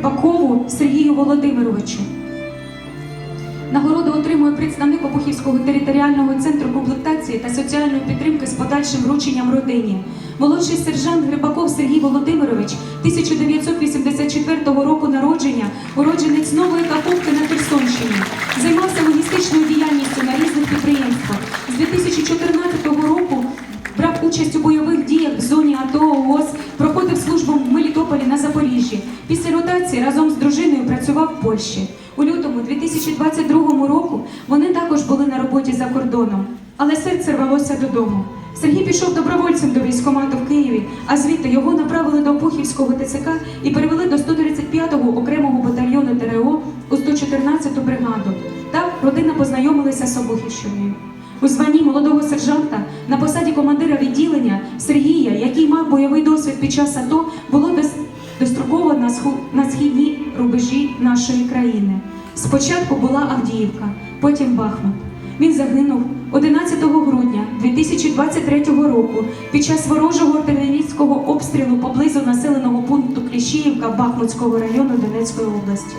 Рибакову Сергію Володимировичу. Нагороду отримує представник Обухівського територіального центру комплектації та соціальної підтримки з подальшим врученням родині. Молодший сержант Грибаков Сергій Володимирович 1984 року народження, уродженець Нової Каховки на Херсонщині. Займався логістичною діяльністю на різних підприємствах. З 2014 року брав участь у бойових діях в зоні АТО ООС, Запоріжжі. Після ротації разом з дружиною працював в Польщі. У лютому 2022 року вони також були на роботі за кордоном, але серце рвалося додому. Сергій пішов добровольцем до військкомату в Києві, а звідти його направили до Пухівського ТЦК і перевели до 135-го окремого батальйону ТРО у 114-ту бригаду. Так родина познайомилася з Обухівщиною. У званні молодого сержанта на посаді командира відділення Сергія, який мав бойовий досвід під час АТО, було сху- на східні рубежі нашої країни. Спочатку була Авдіївка, потім Бахмут. Він загинув 11 грудня 2023 року під час ворожого артилерійського обстрілу поблизу населеного пункту Кліщіївка Бахмутського району Донецької області.